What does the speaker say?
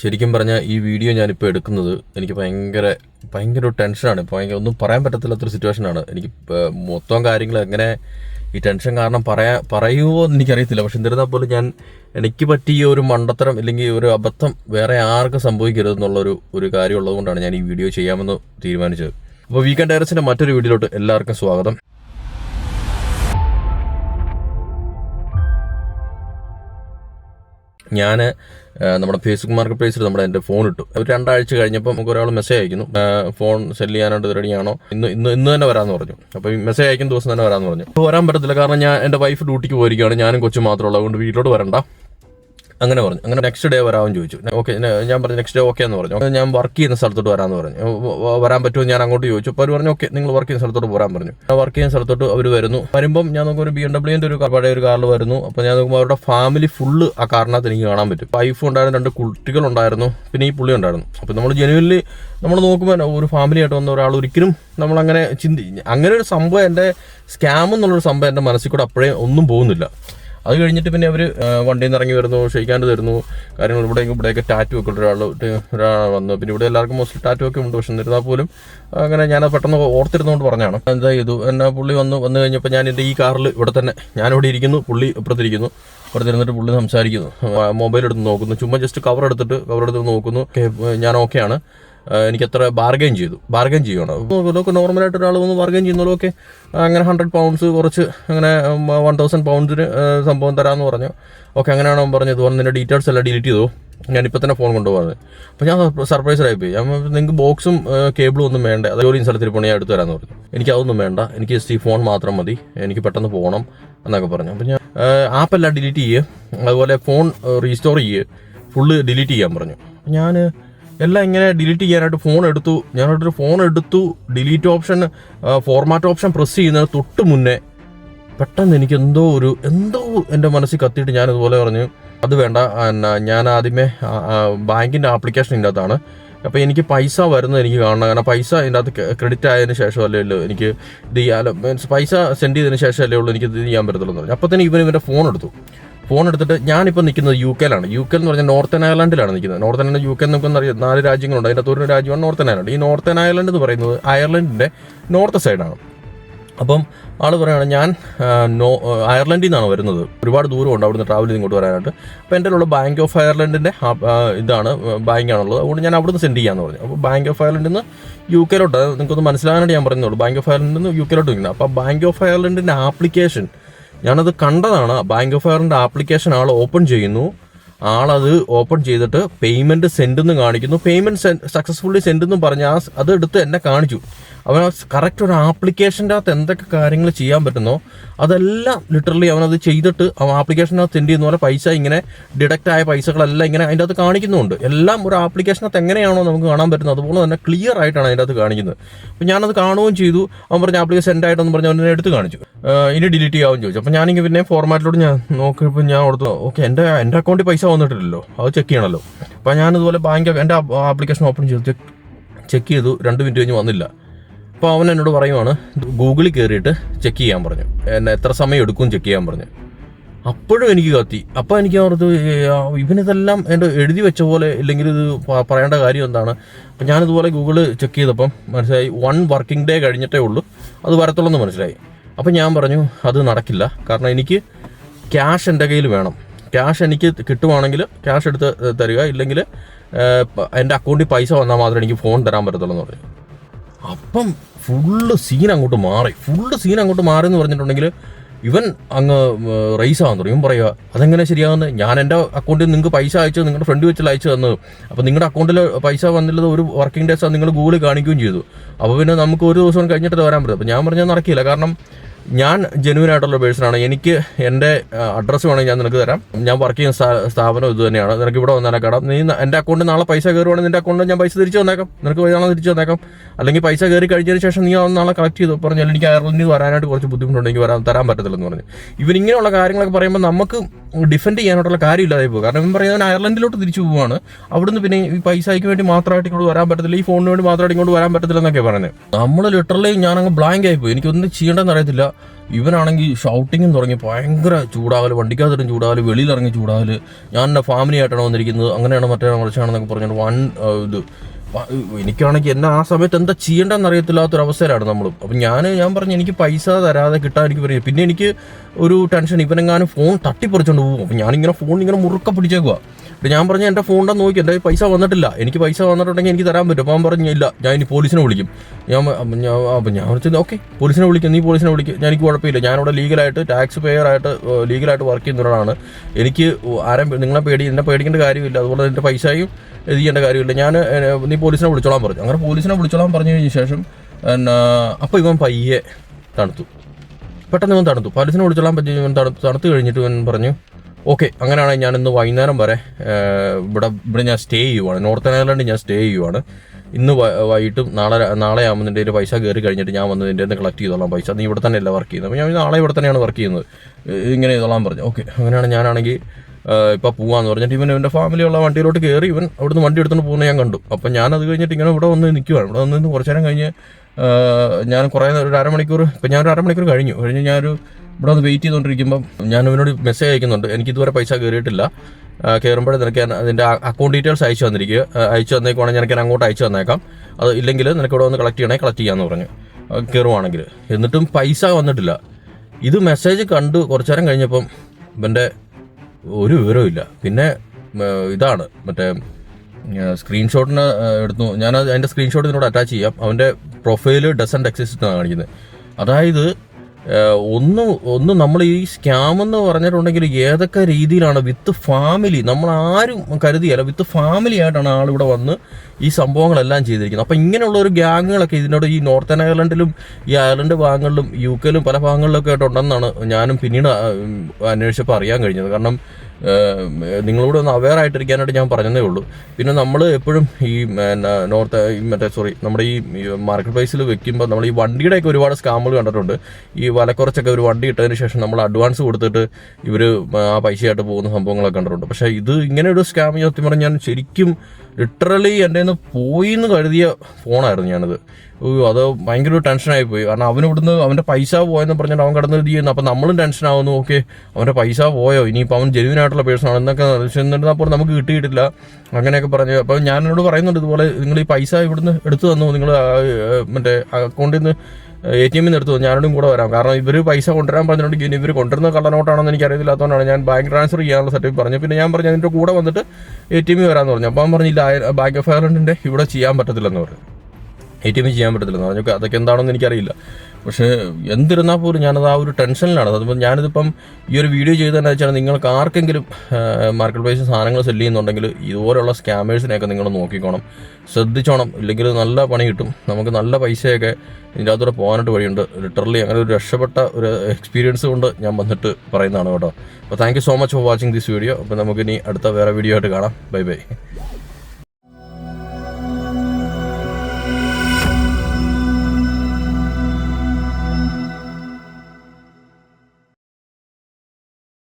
ശരിക്കും പറഞ്ഞാൽ ഈ വീഡിയോ ഞാനിപ്പോൾ എടുക്കുന്നത് എനിക്ക് ഭയങ്കര ഭയങ്കര ഒരു ടെൻഷനാണ്. ഭയങ്കര ഒന്നും പറയാൻ പറ്റത്തില്ലാത്തൊരു സിറ്റുവേഷനാണ്. എനിക്ക് മൊത്തം കാര്യങ്ങൾ എങ്ങനെ ഈ ടെൻഷൻ കാരണം പറയാ പറയുമോ എന്ന് എനിക്കറിയത്തില്ല. പക്ഷെ എന്നിരുന്നാൽ പോലും ഞാൻ എനിക്ക് പറ്റിയ ഒരു മണ്ടത്തരം ഇല്ലെങ്കിൽ ഒരു അബദ്ധം വേറെ ആർക്കും സംഭവിക്കരുത് എന്നുള്ളൊരു ഒരു കാര്യം ഉള്ളതുകൊണ്ടാണ് ഞാൻ ഈ വീഡിയോ ചെയ്യാമെന്ന് തീരുമാനിച്ചത്. അപ്പോൾ വീക്കെൻഡ് ഡയറസിന്റെ മറ്റൊരു വീഡിയോയിലോട്ട് എല്ലാവർക്കും സ്വാഗതം. ഞാൻ നമ്മുടെ ഫേസ്ബുക്ക് മാർക്കറ്റ് പ്ലേസിൽ നമ്മുടെ എന്റെ ഫോൺ ഇട്ടു. അവർ രണ്ടാഴ്ച കഴിഞ്ഞപ്പോൾ നമുക്ക് ഒരാൾ മെസ്സേജ് അയക്കുന്നു. ഫോൺ സെൽ ചെയ്യാനായിട്ട് റെഡിയാണോ ഇന്ന് ഇന്ന് ഇന്ന് തന്നെ വരാമെന്ന് പറഞ്ഞു. അപ്പോൾ മെസ്സേജ് അയക്കുന്ന ദിവസം തന്നെ വരാമെന്ന് പറഞ്ഞു. അപ്പോൾ വരാൻ പറ്റത്തില്ല. കാരണം ഞാൻ എന്റെ വൈഫ് ഡ്യൂട്ടിക്ക് പോയിരിക്കുകയാണ്. ഞാനും കൊച്ചു മാത്രമേ ഉള്ളൂ. അതുകൊണ്ട് വീട്ടിലോട്ട് വരണ്ട. അങ്ങനെ പറഞ്ഞു. അങ്ങനെ നെക്സ്റ്റ് ഡേ വരാമെന്ന് ചോദിച്ചു. ഓക്കെ ഞാൻ പറഞ്ഞു നെക്സ്റ്റ് ഡേ ഓക്കെ എന്ന് പറഞ്ഞു. ഞാൻ വർക്ക് ചെയ്യുന്ന സ്ഥലത്തോട്ട് വരാമെന്ന് പറഞ്ഞു. വരാൻ പറ്റുമോ ഞാൻ അങ്ങോട്ട് ചോദിച്ചു. അപ്പോൾ അവർ പറഞ്ഞു ഓക്കെ നിങ്ങൾ വർക്ക് ചെയ്യുന്ന സ്ഥലത്തോട്ട് പോരാൻ പറഞ്ഞു. വർക്ക് ചെയ്യുന്ന സ്ഥലത്തോട്ട് അവർ വരുന്നു. വരുമ്പം ഞാൻ നോക്കുമ്പോൾ ഒരു ബി എം ഡബ്ല്യൂന്റെ ഒരു പഴയ ഒരു കാറിൽ വരുന്നു. അപ്പോൾ ഞാൻ നോക്കുമ്പോൾ അവരുടെ ഫാമിലി ഫുള്ള് ആ കാറിനകത്ത് എനിക്ക് കാണാൻ പറ്റും. വൈഫ് ഉണ്ടായിരുന്നു രണ്ട് കുട്ടികൾ ഉണ്ടായിരുന്നു. പിന്നെ ഈ പുള്ളി ഉണ്ടായിരുന്നു. അപ്പോൾ നമ്മൾ ജനുവലി നമ്മൾ നോക്കുമ്പോൾ ഒരു ഫാമിലി ആയിട്ട് വന്ന ഒരാൾ ഒരിക്കലും നമ്മളങ്ങനെ ചിന്തി അങ്ങനെ ഒരു സംഭവം എന്റെ സ്കാം എന്നുള്ളൊരു സംഭവം എന്റെ മനസ്സിൽ കൂടെ അപ്പോഴേ ഒന്നും പോകുന്നില്ല. അത് കഴിഞ്ഞിട്ട് പിന്നെ അവർ വണ്ടിയിൽ നിന്ന് ഇറങ്ങി വരുന്നു ഷെയ്ക്കാണ്ട് തരുന്നു കാര്യങ്ങൾ ഇവിടെ ഇവിടെയൊക്കെ ടാറ്റു ഒക്കെ ഉള്ള ഒരാൾ ഒരാൾ വന്നു. പിന്നെ ഇവിടെ എല്ലാവർക്കും മോസ്റ്റ്ലി ടാറ്റു ഒക്കെ ഉണ്ട്. പക്ഷെ എന്നിരുന്നാൽ പോലും അങ്ങനെ ഞാൻ പെട്ടെന്ന് ഓർത്തിരുന്നുകൊണ്ട് പറഞ്ഞാണ് എന്താ ചെയ്തു? എന്നാ പുള്ളി വന്നു. വന്നു കഴിഞ്ഞപ്പോൾ ഞാൻ എന്റെ ഈ കാറിൽ ഇവിടെ തന്നെ ഞാനിവിടെ ഇരിക്കുന്നു. പുള്ളി ഇപ്പുറത്തിരിക്കുന്നു. ഇപ്പുറത്തിരുന്നിട്ട് പുള്ളി സംസാരിക്കുന്നു. മൊബൈൽ എടുത്ത് നോക്കുന്നു. ചുമ്മാ ജസ്റ്റ് കവർ എടുത്തിട്ട് കവർ എടുത്ത് നോക്കുന്നു. ഞാൻ ഓക്കെയാണ് എനിക്ക് എത്ര ബാർഗെയിൻ ചെയ്തു. ബാർഗെയിൻ ചെയ്യണം ഇതൊക്കെ നോർമലായിട്ട് ഒരാൾ വന്ന് ബാർഗെയിൻ ചെയ്യുന്നല്ലോ ഒക്കെ അങ്ങനെ ഹൺഡ്രഡ് പൗണ്ട്സ് കുറച്ച് അങ്ങനെ വൺ തൗസൻഡ് പൗണ്ട്സിന് സംഭവം തരാമെന്ന് പറഞ്ഞു. ഓക്കെ അങ്ങനെയാണോ പറഞ്ഞത്. പറഞ്ഞു നിന്റെ ഡീറ്റെയിൽസ് എല്ലാം ഡിലീറ്റ് ചെയ്തു? ഞാനിപ്പോൾ തന്നെ ഫോൺ കൊണ്ടുപോകുന്നത് അപ്പോൾ ഞാൻ സർപ്രൈസ് പോയി. ഞാൻ നിങ്ങൾക്ക് ബോക്സും കേബിളും ഒന്നും വേണ്ട. അത് ജോലിയും സ്ഥലത്തിൽ ഞാൻ എടുത്തു തരാമെന്ന് പറഞ്ഞു. എനിക്ക് അതൊന്നും വേണ്ട. എനിക്ക് ജസ്റ്റ് ഈ ഫോൺ മാത്രം മതി. എനിക്ക് പെട്ടെന്ന് പോകണം എന്നൊക്കെ പറഞ്ഞു. അപ്പോൾ ഞാൻ ആപ്പെല്ലാം ഡിലീറ്റ് ചെയ്യുക അതുപോലെ ഫോൺ റീസ്റ്റോർ ചെയ്യുക ഫുള്ള് ഡിലീറ്റ് ചെയ്യാൻ പറഞ്ഞു. ഞാൻ എല്ലാം ഇങ്ങനെ ഡിലീറ്റ് ചെയ്യാനായിട്ട് ഫോൺ എടുത്തു. ഞാനൊരു ഫോൺ എടുത്തു. Delete option format option press ചെയ്യുന്നതിന് തൊട്ട് മുന്നേ പെട്ടെന്ന് എനിക്ക് എന്തോ ഒരു എന്തോ എന്റെ മനസ്സിൽ കത്തിയിട്ട് ഞാൻ ഇതുപോലെ പറഞ്ഞു. അത് വേണ്ട എന്നാ ഞാൻ ആദ്യമേ ബാങ്കിന്റെ ആപ്ലിക്കേഷൻ ഇതിന്റെ അകത്താണ്. അപ്പോൾ എനിക്ക് പൈസ വരുന്നത് എനിക്ക് കാണണം. കാരണം പൈസ ഇതിന്റെ അകത്ത് ക്രെഡിറ്റ് ആയതിനു ശേഷമല്ലേ ഉള്ളൂ എനിക്ക് ഇത് ചെയ്യാലോ. മീൻസ് പൈസ സെൻഡ് ചെയ്തതിന് ശേഷമല്ലേ ഉള്ളൂ എനിക്ക് ഇത് ചെയ്യാൻ പറ്റത്തുള്ളൂ പറഞ്ഞു. അപ്പോൾ തന്നെ ഇവൻ ഇവന്റെ ഫോൺ എടുത്തു. ഫോൺ എടുത്തിട്ട് ഞാനിപ്പോൾ നിൽക്കുന്നത് യു കെയിലാണ് യു കെ എന്ന് പറഞ്ഞാൽ നോർത്തേൺ അയർലൻഡിലാണ് നിൽക്കുന്നത്. നോർത്തേൺ അയർലൻഡ് യു കെ നമുക്ക് അറിയാം. നാല് രാജ്യങ്ങളുണ്ട്. അതിന്റെ ഒരു രാജ്യമാണ് നോർത്തേൺ അയർലൻഡ് ഈ നോർത്തേൺ അയർലൻഡ് എന്ന് പറയുന്നത് അയർലൻഡിന്റെ നോർത്ത് സൈഡാണ് അപ്പം ആൾ പറയുകയാണ് ഞാൻ നോ അയർലൻഡിൽ നിന്നാണ് വരുന്നത്. ഒരുപാട് ദൂരമുണ്ട് അവിടുന്ന് ട്രാവൽ ചെയ്ത് ഇങ്ങോട്ട് വരാനായിട്ട്. അപ്പോൾ എന്റെ ഉള്ള ബാങ്ക് ഓഫ് അയർലൻഡിന്റെ ഇതാണ് ബാങ്കാണുള്ളത് അതുകൊണ്ട് ഞാൻ അവിടുന്ന് സെൻഡ് ചെയ്യാമെന്ന് പറഞ്ഞു. അപ്പോൾ ബാങ്ക് ഓഫ് അയർലൻഡിൽ നിന്ന് യു കെയിലോട്ട് നിങ്ങൾക്കൊന്ന് മനസ്സിലാകാനായിട്ട് ഞാൻ പറയുന്നുള്ളൂ ബാങ്ക് ഓഫ് അയർലൻഡിൽ നിന്ന് യു കെയിലോട്ട് നിൽക്കുന്നത്. അപ്പോൾ ബാങ്ക് ഓഫ് അയർലൻഡിന്റെ ആപ്ലിക്കേഷൻ ഞാനത് കണ്ടതാണ്. ബാങ്ക് ഓഫ് ഫയറിന്റെ ആപ്ലിക്കേഷൻ ആൾ ഓപ്പൺ ചെയ്യുന്നു. ആളത് ഓപ്പൺ ചെയ്തിട്ട് പേയ്മെന്റ് സെൻഡ് എന്ന് കാണിക്കുന്നു. പേയ്മെന്റ് സക്സസ്ഫുള്ളി സെൻഡ് എന്നും പറഞ്ഞ് ആ അത് എടുത്ത് എന്നെ കാണിച്ചു. അവൻ കറക്റ്റ് ഒരു ആപ്ലിക്കേഷന്റെ അകത്ത് എന്തൊക്കെ കാര്യങ്ങൾ ചെയ്യാൻ പറ്റുന്നോ അതെല്ലാം ലിറ്ററലി അവനത് ചെയ്തിട്ട് ആ ആപ്ലിക്കേഷനകത്ത് സെൻഡ് ചെയ്യുന്ന പോലെ പൈസ ഇങ്ങനെ ഡിഡക്റ്റ് ആയ പൈസകളെല്ലാം ഇങ്ങനെ അതിന്റെ അകത്ത് കാണിക്കുന്നുണ്ട്. എല്ലാം ഒരു ആപ്ലിക്കേഷനകത്ത് എങ്ങനെയാണോ നമുക്ക് കാണാൻ പറ്റുന്നത്. അതുപോലെ തന്നെ ക്ലിയർ ആയിട്ടാണ് അതിന്റെ അകത്ത് കാണിക്കുന്നത്. അപ്പോൾ ഞാനത് കാണുകയും ചെയ്തു. അവൻ പറഞ്ഞ ആപ്ലിക്കേഷൻ സെൻഡ് ആയിട്ടെന്ന് പറഞ്ഞ് അവനെ എടുത്ത് കാണിച്ചു. ഇനി ഡിലീറ്റ് ചെയ്യാമെന്ന് ചോദിച്ചു. അപ്പോൾ ഞാനിങ്ങനെ പിന്നെ ഫോർമാറ്റിലോട്ട് ഞാൻ നോക്കിയപ്പോൾ ഞാൻ കൊടുത്തു ഓക്കെ എന്റെ എന്റെ അക്കൗണ്ടിൽ പൈസ വന്നിട്ടില്ലല്ലോ. അത് ചെക്ക് ചെയ്യണമല്ലോ അപ്പോൾ ഞാനിതുപോലെ ബാങ്ക് എന്റെ ആപ്ലിക്കേഷൻ ഓപ്പൺ ചെയ്തു. ചെക്ക് ചെയ്തു. രണ്ട് മിനിറ്റ് കഴിഞ്ഞ് വന്നില്ല. അപ്പോൾ അവൻ എന്നോട് പറയുവാണ് ഗൂഗിളിൽ കയറിയിട്ട് ചെക്ക് ചെയ്യാൻ പറഞ്ഞു. എന്നെ എത്ര സമയം എടുക്കും ചെക്ക് ചെയ്യാൻ പറഞ്ഞു. അപ്പോഴും എനിക്ക് കത്തി. അപ്പോൾ എനിക്ക് ഓർത്ത് ഇവനിതെല്ലാം എന്റെ എഴുതി വെച്ച പോലെ ഇല്ലെങ്കിൽ ഇത് പറയേണ്ട കാര്യം എന്താണ്? അപ്പം ഞാനിതുപോലെ ഗൂഗിൾ ചെക്ക് ചെയ്തപ്പം മനസ്സിലായി വൺ വർക്കിംഗ് ഡേ കഴിഞ്ഞിട്ടേ ഉള്ളൂ. അത് വരത്തുള്ളൂ എന്ന് മനസ്സിലായി. അപ്പം ഞാൻ പറഞ്ഞു അത് നടക്കില്ല. കാരണം എനിക്ക് ക്യാഷ് എന്റെ കയ്യിൽ വേണം. ക്യാഷ് എനിക്ക് കിട്ടുവാണെങ്കിൽ ക്യാഷ് എടുത്ത് തരിക. ഇല്ലെങ്കിൽ എന്റെ അക്കൗണ്ടിൽ പൈസ വന്നാൽ മാത്രമേ എനിക്ക് ഫോൺ തരാൻ പറ്റത്തുള്ളൂ എന്ന് പറഞ്ഞു അപ്പം ഫുള്ള് സീൻ അങ്ങോട്ട് മാറി. ഫുള്ള് സീൻ അങ്ങോട്ട് മാറി എന്ന് പറഞ്ഞിട്ടുണ്ടെങ്കിൽ ഇവൻ അങ്ങ് റൈസ് ആവാൻ തുടങ്ങി. പറയുക അതെങ്ങനെ ശരിയാകുന്നത് ഞാൻ എന്റെ അക്കൗണ്ടിൽ നിങ്ങൾക്ക് പൈസ അയച്ചു നിങ്ങളുടെ ഫ്രണ്ട് വെച്ചിൽ അയച്ചു തന്നത് അപ്പോൾ നിങ്ങളുടെ അക്കൗണ്ടിൽ പൈസ വന്നുള്ളത് ഒരു വർക്കിംഗ് ഡേയ്സ് നിങ്ങൾ ഗൂഗിൾ കാണിക്കുകയും ചെയ്തു. അപ്പോൾ പിന്നെ നമുക്ക് ഒരു ദിവസം കഴിഞ്ഞിട്ട് വരാൻ പറ്റും അപ്പോൾ ഞാൻ പറഞ്ഞാൽ നടക്കില്ല. കാരണം ഞാൻ ജെനുവിൻ ആയിട്ടുള്ള പേഴ്സണാണ്. എനിക്ക് എന്റെ അഡ്രസ്സ് വേണമെങ്കിൽ ഞാൻ നിനക്ക് തരാം. ഞാൻ വർക്ക് ചെയ്യുന്ന സ്ഥാ- സ്ഥാപനം ഇത് തന്നെയാണ്. നിനക്ക് ഇവിടെ വന്നാലേ കടം നീ എന്റെ അക്കൗണ്ടിൽ നാളെ പൈസ കയറുവാണെങ്കിൽ നിന്റെ അക്കൗണ്ടിൽ ഞാൻ പൈസ തിരിച്ചു വന്നേക്കാം നിനക്ക് നാളെ തിരിച്ചു വന്നേക്കാം അല്ലെങ്കിൽ പൈസ കയറി കഴിഞ്ഞതിന് ശേഷം നീ നാളെ കളക്ട് ചെയ്തു. പറഞ്ഞാൽ എനിക്ക് അയർലൻഡിൽ വരാനായിട്ട് കുറച്ച് ബുദ്ധിമുട്ടുണ്ടെങ്കിൽ വരാൻ തരാൻ പറ്റത്തില്ലെന്ന് പറഞ്ഞു. ഇവൻ ഇങ്ങനെയുള്ള കാര്യങ്ങളൊക്കെ പറയുമ്പോൾ നമുക്ക് ഡിഫെൻഡ് ചെയ്യാനായിട്ടുള്ള കാര്യമില്ലാതെ പോകും. കാരണം ഇവൻ പറയുന്നത് അയർലൻഡിലോട്ട് തിരിച്ചു പോവുകയാണ് അവിടുന്ന് പിന്നെ ഈ പൈസയ്ക്ക് വേണ്ടി മാത്രമായിട്ട് ഇങ്ങോട്ട് വരാൻ പറ്റത്തില്ല. ഈ ഫോണിന് വേണ്ടി മാത്രമായിട്ട് ഇങ്ങോട്ട് വരാൻ പറ്റത്തില്ല എന്നൊക്കെ പറയുന്നത്. നമ്മൾ ലിറ്ററലി ഞാനങ്ങ് ബ്ലാങ്ക് ആയിപ്പോയി എനിക്കൊന്നും ചെയ്യേണ്ടതെന്ന് അറിയത്തില്ല. ഇവനാണെങ്കിൽ ഷൗട്ടിങ്ങും തുടങ്ങി ഭയങ്കര ചൂടാവൽ വണ്ടിക്കകത്തിട്ടും ചൂടാവൽ വെളിയിലിറങ്ങി ചൂടാവൽ ഞാൻ എന്റെ ഫാമിലി ആയിട്ടാണ് വന്നിരിക്കുന്നത്. അങ്ങനെയാണ് മറ്റേ മറിച്ചാണെന്നൊക്കെ പറഞ്ഞിട്ട് വൺ ഇത് എനിക്കാണെങ്കിൽ എന്നെ ആ സമയത്ത് എന്താ ചെയ്യേണ്ടതെന്ന് അറിയത്തില്ലാത്തൊരവസ്ഥയിലാണ് നമ്മൾ അപ്പം ഞാൻ ഞാൻ പറഞ്ഞു എനിക്ക് പൈസ തരാതെ കിട്ടാൻ എനിക്ക് പറയും പിന്നെ എനിക്ക് ഒരു ടെൻഷൻ ഇവനെങ്ങാനും ഫോൺ തട്ടിപ്പറിച്ചോണ്ട് പോകും. അപ്പം ഞാനിങ്ങനെ ഫോൺ ഇങ്ങനെ മുറുക്ക പിടിച്ചേക്കുക ഞാൻ പറഞ്ഞു എന്റെ ഫോണിന്റെ നോക്കി എന്റെ പൈസ വന്നിട്ടില്ല. എനിക്ക് പൈസ വന്നിട്ടുണ്ടെങ്കിൽ എനിക്ക് തരാൻ പറ്റും. അപ്പോൾ അവൻ പറഞ്ഞു ഇല്ല ഞാൻ ഇനി പോലീസിനെ വിളിക്കും. ഞാൻ ഞാൻ അപ്പം ഞാൻ വെച്ചാൽ ഓക്കെ പോലീസിനെ വിളിക്കും നീ പോലീസിനെ വിളിക്കും. ഞാൻ എനിക്ക് കുഴപ്പമില്ല. ഞാനിവിടെ ലീഗലായിട്ട് ടാക്സ് പെയർ ആയിട്ട് ലീഗലായിട്ട് വർക്ക് ചെയ്യുന്ന ചെയ്യുന്നവരാണ് എനിക്ക് ആരും നിങ്ങളെ പേടി എന്നെ പേടിക്കേണ്ട കാര്യമില്ല. അതുപോലെ എന്റെ പൈസയും ഇത് ചെയ്യേണ്ട കാര്യമില്ല. ഞാൻ നീ പോലീസിനെ വിളിച്ചോളാൻ പറഞ്ഞു. അങ്ങനെ പോലീസിനെ വിളിച്ചോളാൻ പറഞ്ഞു കഴിഞ്ഞ ശേഷം എന്നാ അപ്പോൾ ഇവൻ പയ്യെ തണുത്തു. പെട്ടെന്ന് ഇവൻ തണുത്തു. പോലീസിനെ വിളിച്ചോളാൻ പറ്റി ഇവൻ തണുത്തു തണുത്ത് കഴിഞ്ഞിട്ട് ഇവൻ പറഞ്ഞു ഓക്കെ അങ്ങനെയാണെങ്കിൽ ഞാൻ ഇന്ന് വൈകുന്നേരം വരെ ഇവിടെ ഇവിടെ ഞാൻ സ്റ്റേ ചെയ്യുവാണ്. നോർത്ത് അയർലൻഡ് ഞാൻ സ്റ്റേ ചെയ്യുവാണ്. ഇന്ന് വൈകിട്ടും നാളെ നാളെ ആകുമ്പോൾ നിന്റെ പൈസ കയറി കഴിഞ്ഞിട്ട് ഞാൻ വന്ന് നിന്റെ കളക്ട് ചെയ്തോളാം പൈസ. നീ ഇവിടെ തന്നെയല്ല വർക്ക് ചെയ്യുന്നത്? അപ്പോൾ ഞാൻ നാളെ ഇവിടെ തന്നെയാണ് വർക്ക് ചെയ്യുന്നത്. ഇങ്ങനെ ചെയ്തോളാൻ പറഞ്ഞു. ഓക്കെ അങ്ങനെയാണ് ഞാനാണെങ്കിൽ ഇപ്പോൾ പോവാന്ന് പറഞ്ഞിട്ട് ഇവൻ ഇവന്റെ ഫാമിലിയുള്ള വണ്ടിയിലോട്ട് കയറി ഇവൻ അവിടുന്ന് വണ്ടി എടുത്തുകൊണ്ട് പോകുന്നത് ഞാൻ കണ്ടു. അപ്പം ഞാൻ അത് കഴിഞ്ഞിട്ട് ഇങ്ങനെ ഇവിടെ വന്ന് നിൽക്കുവാണ് ഇവിടെ വന്ന് കുറച്ച് നേരം കഴിഞ്ഞ് ഞാൻ കുറേ ഒരു അരമണിക്കൂർ ഇപ്പം ഞാൻ ഒരു അരമണിക്കൂർ കഴിഞ്ഞു. കഴിഞ്ഞ് ഞാനൊരു ഇവിടെ വന്ന് വെയിറ്റ് ചെയ്തുകൊണ്ടിരിക്കുമ്പോൾ ഞാൻ അവനോട് മെസ്സേജ് അയക്കുന്നുണ്ട്. എനിക്ക് ഇതുവരെ പൈസ കയറിയിട്ടില്ല കയറുമ്പോഴേ നിനക്ക് അതിന്റെ അക്കൗണ്ട് ഡീറ്റെയിൽസ് അയച്ചു തന്നിരിക്കുക അയച്ചു തന്നേക്കുവാണെങ്കിൽ നിനക്ക് ഞാൻ അങ്ങോട്ട് അയച്ചു തന്നേക്കാം. അത് ഇല്ലെങ്കിൽ നിനക്ക് ഇവിടെ വന്ന് കളക്ട് ചെയ്യണേ കളക്ട് ചെയ്യാമെന്ന് പറഞ്ഞു. കയറുവാണെങ്കിൽ എന്നിട്ടും പൈസ വന്നിട്ടില്ല. ഇത് മെസ്സേജ് കണ്ട് കുറച്ചു നേരം കഴിഞ്ഞപ്പം ഇവന്റെ ഒരു വിവരവും ഇല്ല. പിന്നെ ഇതാണ്. മറ്റേ സ്ക്രീൻഷോട്ടിന് എടുത്തു. ഞാൻ അതിന്റെ സ്ക്രീൻഷോട്ട് ഇതിനോട് അറ്റാച്ച് ചെയ്യാം. അവന്റെ പ്രൊഫൈൽ ഡസന്റ് എക്സിസ്റ്റ് എന്നാണ് കാണിക്കുന്നത്. അതായത് ഒന്ന് ഒന്നും നമ്മൾ ഈ സ്കാം എന്ന് പറഞ്ഞിട്ടുണ്ടെങ്കിൽ ഏതൊക്കെ രീതിയിലാണ് വിത്ത് ഫാമിലി നമ്മൾ ആരും കരുതിയല്ല വിത്ത് ഫാമിലി ആയിട്ടാണ് ആളിവിടെ വന്ന് ഈ സംഭവങ്ങളെല്ലാം ചെയ്തിരിക്കുന്നത്. അപ്പം ഇങ്ങനെയുള്ള ഒരു ഗ്യാങ്ങുകളൊക്കെ ഇതിനോട് ഈ നോർത്തേൺ അയർലൻഡിലും ഈ അയർലൻഡ് ഭാഗങ്ങളിലും യു കെയിലും പല ഭാഗങ്ങളിലൊക്കെ ആയിട്ടുണ്ടെന്നാണ് ഞാനും പിന്നീട് അന്വേഷിച്ചപ്പോൾ അറിയാൻ കഴിഞ്ഞത്. കാരണം നിങ്ങളോട് ഒന്ന് അവെയർ ആയിട്ടിരിക്കാനായിട്ട് ഞാൻ പറഞ്ഞതേ ഉള്ളൂ. പിന്നെ നമ്മൾ എപ്പോഴും ഈ നോർത്ത് മറ്റേ സോറി നമ്മുടെ ഈ മാർക്കറ്റ് പ്ലേസിൽ വെക്കുമ്പോൾ നമ്മൾ ഈ വണ്ടിയുടെയൊക്കെ ഒരുപാട് സ്കാമുകൾ കണ്ടിട്ടുണ്ട്. ഈ വിലക്കുറച്ചൊക്കെ ഒരു വണ്ടി ഇട്ടതിന് ശേഷം നമ്മൾ അഡ്വാൻസ് കൊടുത്തിട്ട് ഇവർ ആ പൈസയായിട്ട് പോകുന്ന സംഭവങ്ങളൊക്കെ കണ്ടിട്ടുണ്ട്. പക്ഷേ ഇത് ഇങ്ങനെ ഒരു സ്കാം സത്യം പറഞ്ഞാൽ ഞാൻ ശരിക്കും ലിറ്ററലി എന്റെ നിന്ന് പോയി എന്ന് കരുതിയ ഫോണായിരുന്നു ഞാനത്. അത് ഭയങ്കര ഒരു ടെൻഷനായി പോയി കാരണം അവൻ ഇവിടുന്ന് അവന്റെ പൈസ പോയെന്ന് പറഞ്ഞിട്ട് അവൻ കടന്ന് ഇത് ചെയ്യുന്നു. അപ്പം നമ്മളും ടെൻഷൻ ആവുന്നു. ഓക്കെ അവന്റെ പൈസ പോയോ? ഇനിയിപ്പോൾ അവൻ ജെനുവിൻ ആയിട്ടുള്ള പേഴ്സൺ ആണ്. എന്നൊക്കെ അപ്പോൾ നമുക്ക് കിട്ടിയിട്ടില്ല. അങ്ങനെയൊക്കെ പറഞ്ഞു. അപ്പം ഞാൻ എന്നോട് പറയുന്നുണ്ട് ഇതുപോലെ നിങ്ങൾ ഈ പൈസ ഇവിടുന്ന് എടുത്തു തന്നു. നിങ്ങൾ മറ്റേ അക്കൗണ്ടിൽ നിന്ന് എ ടി എമ്മിൽ നിന്ന് എടുത്തു. ഞാനോടും കൂടെ വരാം. കാരണം ഇവർ പൈസ കൊണ്ടുവരാൻ പറഞ്ഞിട്ടുണ്ടെങ്കിൽ ഇവർ കൊണ്ടുവരുന്ന കള്ളനോട്ടാണെന്ന് എനിക്ക് അറിയത്തില്ലാത്തതുകൊണ്ടാണ് ഞാൻ ബാങ്ക് ട്രാൻസ്ഫർ ചെയ്യാനുള്ള സർട്ടിഫിക്കറ്റ് പറഞ്ഞു പിന്നെ ഞാൻ പറഞ്ഞു അതിന്റെ കൂടെ വന്നിട്ട് എ ടി എമ്മിൽ വരാമെന്ന് പറഞ്ഞു. അപ്പം പറഞ്ഞില്ല ബാങ്ക് ഓഫ് അയർലൻഡിന്റെ ഇവിടെ ചെയ്യാൻ പറ്റത്തില്ലെന്ന് പറഞ്ഞു. എ ചെയ്യാൻ പറ്റത്തില്ല പറഞ്ഞു. അതൊക്കെ എന്താണെന്ന് എനിക്കറിയില്ല. പക്ഷേ എന്തിരുന്നാൽ പോലും ഞാനത് ആ ഒരു ടെൻഷനിലാണ്. അതിപ്പം ഞാനിതിപ്പം ഈ ഒരു വീഡിയോ ചെയ്തതെന്ന് വെച്ചാൽ നിങ്ങൾക്ക് ആർക്കെങ്കിലും മാർക്കറ്റ് പ്ലേസിൽ സാധനങ്ങൾ സെല്ല് ചെയ്യുന്നുണ്ടെങ്കിൽ ഇതുപോലെയുള്ള സ്കാമേഴ്സിനെയൊക്കെ നിങ്ങൾ നോക്കിക്കോണം. ശ്രദ്ധിച്ചോണം. ഇല്ലെങ്കിൽ നല്ല പണി കിട്ടും. നമുക്ക് നല്ല പൈസയൊക്കെ ഇതിന്റെ അകത്തൂടെ പോകാനായിട്ട് വഴിയുണ്ട്. ലിറ്ററലി അങ്ങനെ ഒരു രക്ഷപ്പെട്ട ഒരു എക്സ്പീരിയൻസ് കൊണ്ട് ഞാൻ വന്നിട്ട് പറയുന്നതാണ് കേട്ടോ. അപ്പോൾ thank you so much for watching this video അപ്പോൾ നമുക്കിനി അടുത്ത വേറെ വീഡിയോ ആയിട്ട് കാണാം. Bye bye